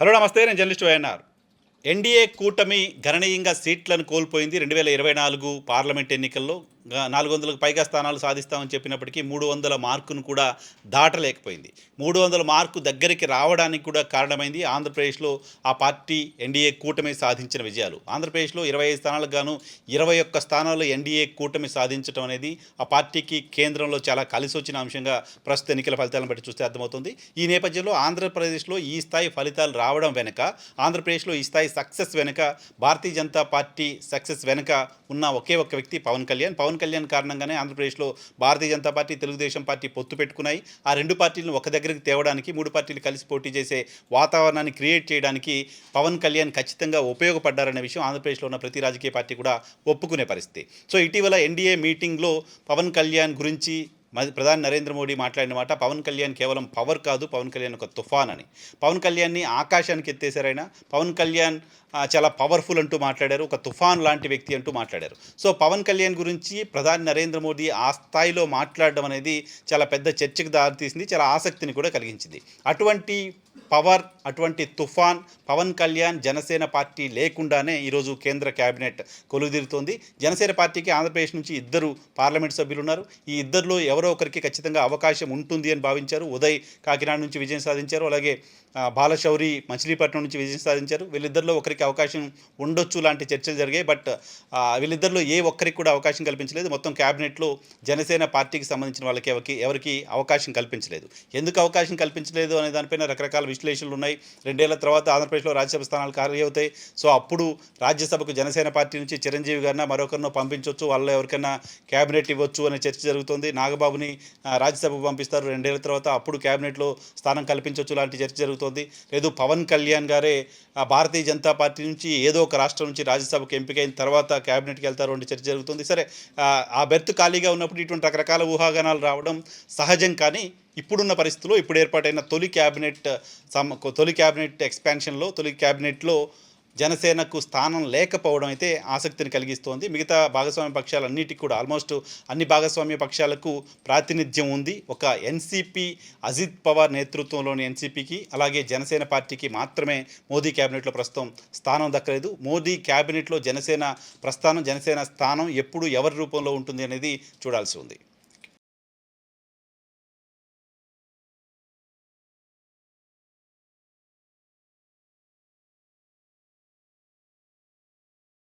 Hello నమస్తే. నేను journalist YNR. NDA కూటమి గణనీయంగా సీట్లను కోల్పోయింది. రెండు వేల ఇరవై నాలుగు పార్లమెంట్ ఎన్నికల్లో నాలుగు వందలకు పైగా స్థానాలు సాధిస్తామని చెప్పినప్పటికీ మూడు వందల మార్కును కూడా దాటలేకపోయింది. మూడు వందల మార్కు దగ్గరికి రావడానికి కూడా కారణమైంది ఆంధ్రప్రదేశ్లో ఆ పార్టీ ఎన్డీఏ కూటమి సాధించిన విజయాలు. ఆంధ్రప్రదేశ్లో ఇరవై ఐదు స్థానాలకు గాను ఇరవై ఒక్క స్థానాలు ఎన్డీఏ కూటమి సాధించడం అనేది ఆ పార్టీకి కేంద్రంలో చాలా కలిసి వచ్చిన అంశంగా ప్రస్తుత ఎన్నికల ఫలితాలను బట్టి చూస్తే అర్థమవుతుంది. ఈ నేపథ్యంలో ఆంధ్రప్రదేశ్లో ఈ స్థాయి ఫలితాలు రావడం వెనుక ఆంధ్రప్రదేశ్లో ఈ స్థాయి సక్సెస్ వెనుక భారతీయ జనతా పార్టీ సక్సెస్ వెనుక ఉన్న ఒకే ఒక్క వ్యక్తి పవన్ కళ్యాణ్ పవన్ పవన్ కళ్యాణ్ కారణంగానే ఆంధ్రప్రదేశ్లో భారతీయ జనతా పార్టీ తెలుగుదేశం పార్టీ పొత్తు పెట్టుకున్నాయి. ఆ రెండు పార్టీలను ఒక దగ్గరికి తేవడానికి మూడు పార్టీలు కలిసి పోటీ చేసే వాతావరణాన్ని క్రియేట్ చేయడానికి పవన్ కళ్యాణ్ ఖచ్చితంగా ఉపయోగపడ్డారనే విషయం ఆంధ్రప్రదేశ్లో ఉన్న ప్రతి రాజకీయ పార్టీ కూడా ఒప్పుకునే పరిస్థితి. సో ఇటీవల ఎన్డీఏ మీటింగ్లో పవన్ కళ్యాణ్ గురించి ప్రధాని నరేంద్ర మోడీ మాట్లాడిన మాట పవన్ కళ్యాణ్ కేవలం పవర్ కాదు పవన్ కళ్యాణ్ ఒక తుఫాన్ అని. పవన్ కళ్యాణ్ని ఆకాశానికి ఎత్తేసారైనా పవన్ కళ్యాణ్ చాలా పవర్ఫుల్ అంటూ మాట్లాడారు. ఒక తుఫాన్ లాంటి వ్యక్తి అంటూ మాట్లాడారు. సో పవన్ కళ్యాణ్ గురించి ప్రధాని నరేంద్ర మోదీ ఆ స్థాయిలో మాట్లాడడం అనేది చాలా పెద్ద చర్చకు దారితీసింది చాలా ఆసక్తిని కూడా కలిగించింది. అటువంటి పవర్ అటువంటి తుఫాన్ పవన్ కళ్యాణ్ జనసేన పార్టీ లేకుండానే ఈరోజు కేంద్ర కేబినెట్ కొలుదిరుతోంది జనసేన పార్టీకి ఆంధ్రప్రదేశ్ నుంచి ఇద్దరు పార్లమెంట్ సభ్యులు ఉన్నారు ఈ ఇద్దరిలో ఎవరు ఒకరికి ఖచ్చితంగా అవకాశం ఉంటుంది అని భావించారు. ఉదయ్ కాకినాడ నుంచి విజయం సాధించారు. అలాగే బాలశౌరి మచిలీపట్నం నుంచి విజయం సాధించారు. వీళ్ళిద్దరిలో ఒకరికి అవకాశం ఉండొచ్చు లాంటి చర్చలు జరిగాయి. బట్ వీళ్ళిద్దరిలో ఏ ఒక్కరికి కూడా అవకాశం కల్పించలేదు. మొత్తం క్యాబినెట్లో జనసేన పార్టీకి సంబంధించిన వాళ్ళకి ఎవరికి ఎవరికి అవకాశం కల్పించలేదు. ఎందుకు అవకాశం కల్పించలేదు అనే దానిపైన రకరకాల విశ్లేషణలు ఉన్నాయి. రెండేళ్ళ తర్వాత ఆంధ్రప్రదేశ్లో రాజ్యసభ స్థానాలు ఖాళీ అవుతాయి. సో అప్పుడు రాజ్యసభకు జనసేన పార్టీ నుంచి చిరంజీవి గారిన మరొకరినో పంపించవచ్చు వాళ్ళు ఎవరికైనా క్యాబినెట్ ఇవ్వచ్చు అనే చర్చ జరుగుతుంది. నాగబాబు చంద్రబాబుని రాజ్యసభకు పంపిస్తారు. రెండేళ్ళ తర్వాత అప్పుడు క్యాబినెట్లో స్థానం కల్పించవచ్చు లాంటి చర్చ జరుగుతోంది. లేదు పవన్ కళ్యాణ్ గారే భారతీయ జనతా పార్టీ నుంచి ఏదో ఒక రాష్ట్రం నుంచి రాజ్యసభకు ఎంపికైన తర్వాత క్యాబినెట్కి వెళ్తారు అంటే చర్చ జరుగుతుంది. సరే ఆ, బెర్త్ ఖాళీగా ఉన్నప్పుడు ఇటువంటి రకరకాల ఊహాగానాలు రావడం సహజం కానీ ఇప్పుడున్న పరిస్థితుల్లో ఇప్పుడు ఏర్పాటైన తొలి క్యాబినెట్ సమ్ తొలి క్యాబినెట్ ఎక్స్పాన్షన్లో తొలి క్యాబినెట్లో జనసేనకు స్థానం లేకపోవడం అయితే ఆసక్తిని కలిగిస్తోంది. మిగతా భాగస్వామ్య పక్షాలన్నిటికీ కూడా ఆల్మోస్ట్ అన్ని భాగస్వామ్య పక్షాలకు ప్రాతినిధ్యం ఉంది. ఒక ఎన్సీపీ అజిత్ పవార్ నేతృత్వంలోని ఎన్సీపీకి అలాగే జనసేన పార్టీకి మాత్రమే మోదీ క్యాబినెట్లో ప్రస్తుతం స్థానం దక్కలేదు. మోదీ క్యాబినెట్లో జనసేన ప్రస్థానం జనసేన స్థానం ఎప్పుడు ఎవరి రూపంలో ఉంటుంది అనేది చూడాల్సి ఉంది.